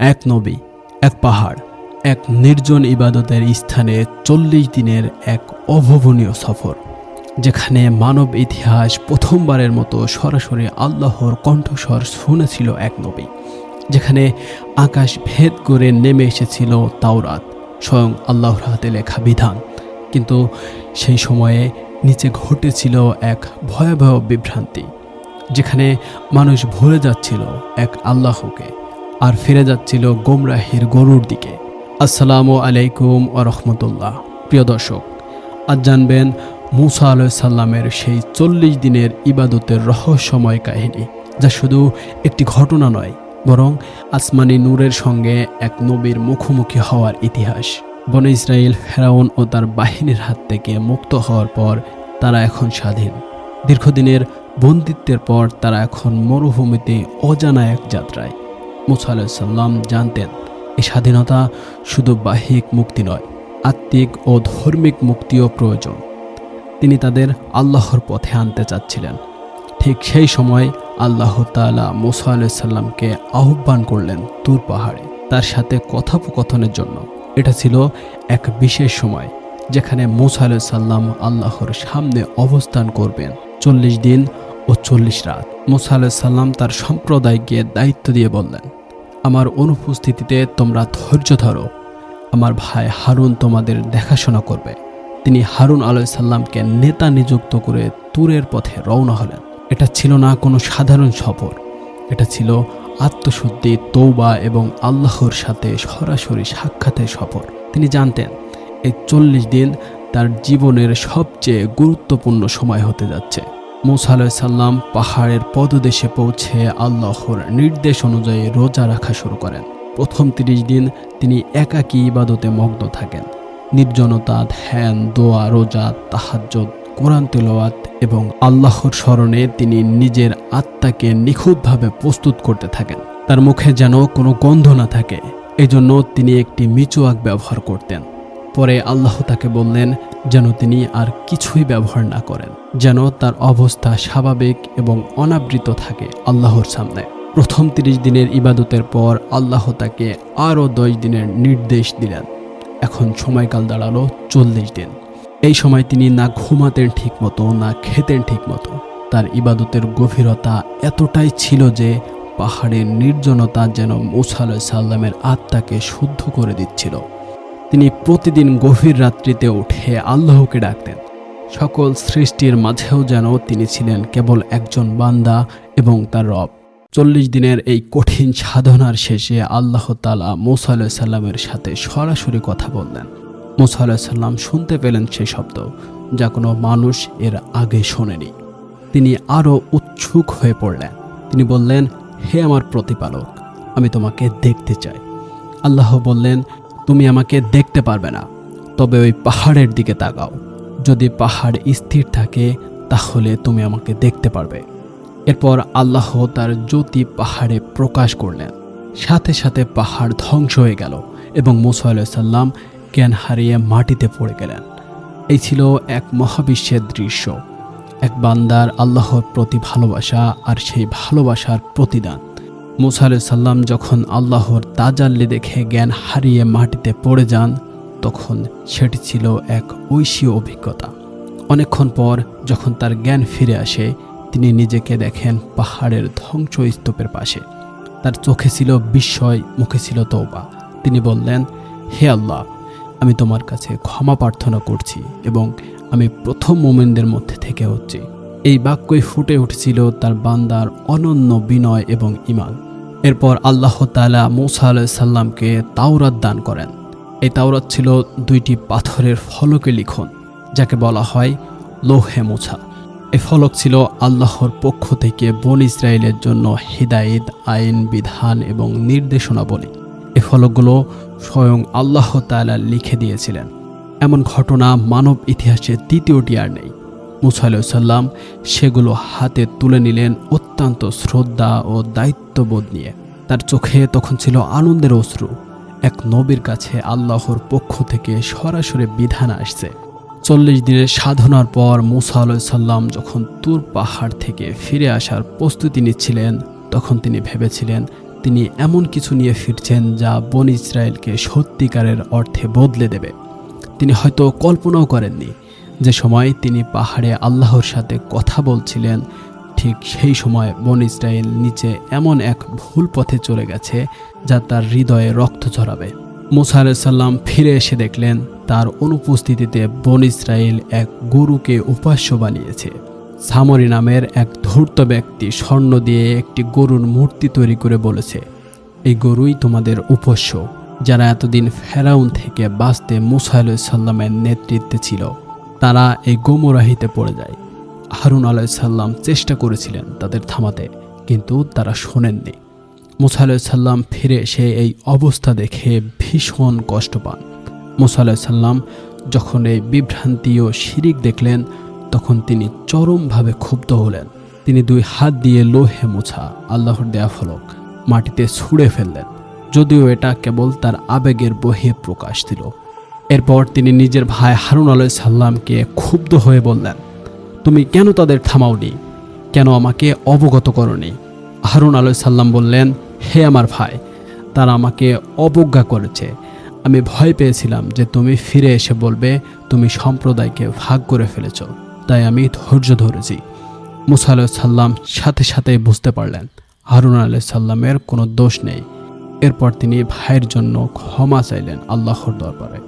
এক নবী, এক পাহাড়, এক নির্জন ইবাদতের স্থানে চল্লিশ দিনের এক অভাবনীয় সফর, যেখানে মানব ইতিহাস প্রথমবারের মতো সরাসরি আল্লাহর কণ্ঠস্বর শুনেছিল এক নবী, যেখানে আকাশ ভেদ করে নেমে এসেছিল তাওরাত, স্বয়ং আল্লাহর হাতে লেখা বিধান। কিন্তু সেই সময়ে নিচে ঘটেছিল এক ভয়াবহ বিভ্রান্তি, যেখানে মানুষ ভুলে যাচ্ছিল এক আল্লাহকে। আর ফিরে যাচ্ছিল গোমরাহির গরুর দিকে। আসসালামু আলাইকুম ও রহমতুল্লাহ। প্রিয় দর্শক, আজ জানবেন মুসা আলাহ সাল্লামের সেই চল্লিশ দিনের ইবাদতের রহস্যময় কাহিনী, যা শুধু একটি ঘটনা নয়, বরং আসমানি নূরের সঙ্গে এক নবীর মুখোমুখি হওয়ার ইতিহাস। বন ইসরায়েল ফেরাউন ও তার বাহিনীর হাত থেকে মুক্ত হওয়ার পর তারা এখন স্বাধীন। দীর্ঘদিনের বন্দিত্বের পর তারা এখন মরুভূমিতে অজানা এক যাত্রায়। মুসা আলাহিসাল্লাম জানতেন এই স্বাধীনতা শুধু বাহ্যিক মুক্তি নয়, আত্মিক ও ধর্মিক মুক্তিও প্রয়োজন। তিনি তাদের আল্লাহর পথে আনতে চাচ্ছিলেন। ঠিক সেই সময় আল্লাহ তালা মুসা আলাইসাল্লামকে আহ্বান করলেন তুর পাহাড়ে তার সাথে কথোপকথনের জন্য। এটা ছিল এক বিশেষ সময় যেখানে মুসা আলাইসাল্লাম আল্লাহর সামনে অবস্থান করবেন। চল্লিশ দিন ও চল্লিশ রাত। মুসা আলাইসাল্লাম তার সম্প্রদায়কে দায়িত্ব দিয়ে বললেন আমার অনুপস্থিতিতে তোমরা ধৈর্য ধরো। আমার ভাই হারুন তোমাদের দেখাশোনা করবে। তিনি হারুন আলাইসাল্লামকে নেতা নিযুক্ত করে তুরের পথে রওনা হলেন। এটা ছিল না কোনো সাধারণ সফর। এটা ছিল আত্মশুদ্ধি, তৌবা এবং আল্লাহর সাথে সরাসরি সাক্ষাতের সফর। তিনি জানতেন, এই চল্লিশ দিন তার জীবনের সবচেয়ে গুরুত্বপূর্ণ সময় হতে যাচ্ছে। মুসা সাল্লাম পাহাড়ের পদদেশে পৌঁছে আল্লাহর নির্দেশ অনুযায়ী রোজা রাখা শুরু করেন। প্রথম তিরিশ দিন তিনি একাকী ইবাদতে মগ্ন থাকেন। নির্জনতা, ধ্যান, দোয়া, রোজা তাহাজ্জত কোরআন তেলাওয়াত এবং আল্লাহর স্মরণে তিনি নিজের আত্মাকে নিখুঁতভাবে প্রস্তুত করতে থাকেন। তার মুখে যেন কোনো গন্ধ না থাকে, এজন্য তিনি একটি মিচুয়াক ব্যবহার করতেন। পরে আল্লাহ তাকে বললেন, যেন তিনি আর কিছুই ব্যবহার না করেন, যেন তার অবস্থা স্বাভাবিক এবং অনাবৃত থাকে আল্লাহর সামনে। প্রথম তিরিশ দিনের ইবাদতের পর আল্লাহ তাকে আরও দশ দিনের নির্দেশ দিলেন। এখন সময়কাল দাঁড়াল চল্লিশ দিন। এই সময় তিনি না ঘুমাতেন ঠিকমতো, না খেতেন ঠিকমতো। তার ইবাদতের গভীরতা এতটাই ছিল যে পাহাড়ের নির্জনতা যেন মুসা আলাহ সাল্লামের আত্মাকে শুদ্ধ করে দিচ্ছিল। তিনি প্রতিদিন গভীর রাত্রিতে উঠে আল্লাহকে ডাকতেন। সকল সৃষ্টির মাঝেও যেন তিনি ছিলেন কেবল একজন বান্দা এবং তার রব। চল্লিশ দিনের এই কঠিন সাধনার শেষে আল্লাহ তালা মোসা সাল্লামের সাথে সরাসরি কথা বললেন। মোসা সাল্লাম শুনতে পেলেন সেই শব্দ, যা কোনো মানুষ এর আগে শোনেনি। তিনি আরও উৎসুক হয়ে পড়লেন। তিনি বললেন, হে আমার প্রতিপালক, আমি তোমাকে দেখতে চাই। আল্লাহ বললেন তুমি আমাকে দেখতে পারবে না। তবে ওই পাহাড়ের দিকে তাকাও। যদি পাহাড় স্থির থাকে, তাহলে তুমি আমাকে দেখতে পারবে। এরপর আল্লাহ তার জ্যোতি পাহাড়ে প্রকাশ করলেন। সাথে সাথে পাহাড় ধ্বংস হয়ে গেল এবং মুসা আলাইসাল্লাম জ্ঞান হারিয়ে মাটিতে পড়ে গেলেন। এই ছিল এক মহাবিশ্বের দৃশ্য। এক বান্দার আল্লাহর প্রতি ভালোবাসা আর সেই ভালোবাসার প্রতিদান। মুসা সাল্লাম যখন আল্লাহর তাজাল্লি দেখে জ্ঞান হারিয়ে মাটিতে পড়ে যান, তখন সেটি ছিল এক ঐশীয় অভিজ্ঞতা। অনেকক্ষণ পর যখন তার জ্ঞান ফিরে আসে, তিনি নিজেকে দেখেন পাহাড়ের ধ্বংসস্তূপের পাশে। তার চোখে ছিল বিস্ময়, মুখে ছিল তৌবা তিনি বললেন, হে আল্লাহ, আমি তোমার কাছে ক্ষমা প্রার্থনা করছি এবং আমি প্রথম মোমেনদের মধ্যে থেকে হচ্ছি। এই বাক্যই ফুটে উঠেছিল তার বান্দার অনন্য বিনয় এবং ইমান এরপর আল্লাহ তালা মৌসা আলাইসাল্লামকে তাওরাত দান করেন। এই তাওরাত ছিল দুইটি পাথরের ফলকে লিখন, যাকে বলা হয় লোহে মোছা। এই ফলক ছিল আল্লাহর পক্ষ থেকে বন ইসরায়েলের জন্য হিদায়েত, আইন, বিধান এবং নির্দেশনাবলী। এই ফলকগুলো স্বয়ং আল্লাহ তালা লিখে দিয়েছিলেন। এমন ঘটনা মানব ইতিহাসে দ্বিতীয়টি আর নেই। মুসা সাল্লাম সেগুলো হাতে তুলে নিলেন অত্যন্ত শ্রদ্ধা ও দায়িত্ববোধ নিয়ে। তার চোখে তখন ছিল আনন্দের অশ্রু। এক নবীর কাছে আল্লাহর পক্ষ থেকে সরাসরি বিধান আসছে। চল্লিশ দিনের সাধনার পর মুসা সাল্লাম যখন তুর পাহাড় থেকে ফিরে আসার প্রস্তুতি নিচ্ছিলেন, তখন তিনি ভেবেছিলেন, তিনি এমন কিছু নিয়ে ফিরছেন যা বন ইসরায়েলকে সত্যিকারের অর্থে বদলে দেবে। তিনি হয়তো কল্পনাও করেননি। যে সময় তিনি পাহাড়ে আল্লাহর সাথে কথা বলছিলেন ঠিক সেই সময় বন ইসরায়েল নিচে এমন এক ভুল পথে চলে গেছে যা তার হৃদয়ে রক্ত ঝরাবে মুসা আলাইসাল্লাম ফিরে এসে দেখলেন, তার অনুপস্থিতিতে বন ইসরায়েল এক গরুকে উপাস্য বানিয়েছে। সামরি নামের এক ধূর্ত ব্যক্তি স্বর্ণ দিয়ে একটি গরুর মূর্তি তৈরি করে বলেছে, এই গরুই তোমাদের উপস্য, যারা এতদিন ফেরাউন থেকে বাঁচতে মুসা আলাইসাল্লামের নেতৃত্বে ছিল। তারা এই গোমরাহিতে পড়ে যায়। হারুন আলাইসাল্লাম চেষ্টা করেছিলেন তাদের থামাতে, কিন্তু তারা শোনেননি। মুসা আলাইসাল্লাম ফিরে এসে এই অবস্থা দেখে ভীষণ কষ্ট পান। মুসা আলাইসাল্লাম যখন এই বিভ্রান্তি ও শিরিক দেখলেন, তখন তিনি চরমভাবে ক্ষুব্ধ হলেন। তিনি দুই হাত দিয়ে লোহে মুছা আল্লাহর দেয়া ফলক মাটিতে ছুঁড়ে ফেললেন, যদিও এটা কেবল তার আবেগের বহে প্রকাশ দিল। এরপর তিনি নিজের ভাই হারুন আলাই সাল্লামকে ক্ষুব্ধ হয়ে বললেন তুমি কেন তাদের থামাওনি? কেন আমাকে অবগত করনি? হারুন আলাই সাল্লাম বললেন, হে আমার ভাই, তারা আমাকে অবজ্ঞা করেছে। আমি ভয় পেয়েছিলাম যে তুমি ফিরে এসে বলবে, তুমি সম্প্রদায়কে ভাগ করে ফেলেছ। তাই আমি ধৈর্য ধরেছি। মুসা সাল্লাম সাথে সাথেই বুঝতে পারলেন, হারুন আলাহ সাল্লামের কোনো দোষ নেই। এরপর তিনি ভাইয়ের জন্য ক্ষমা চাইলেন আল্লাহর দরবারে।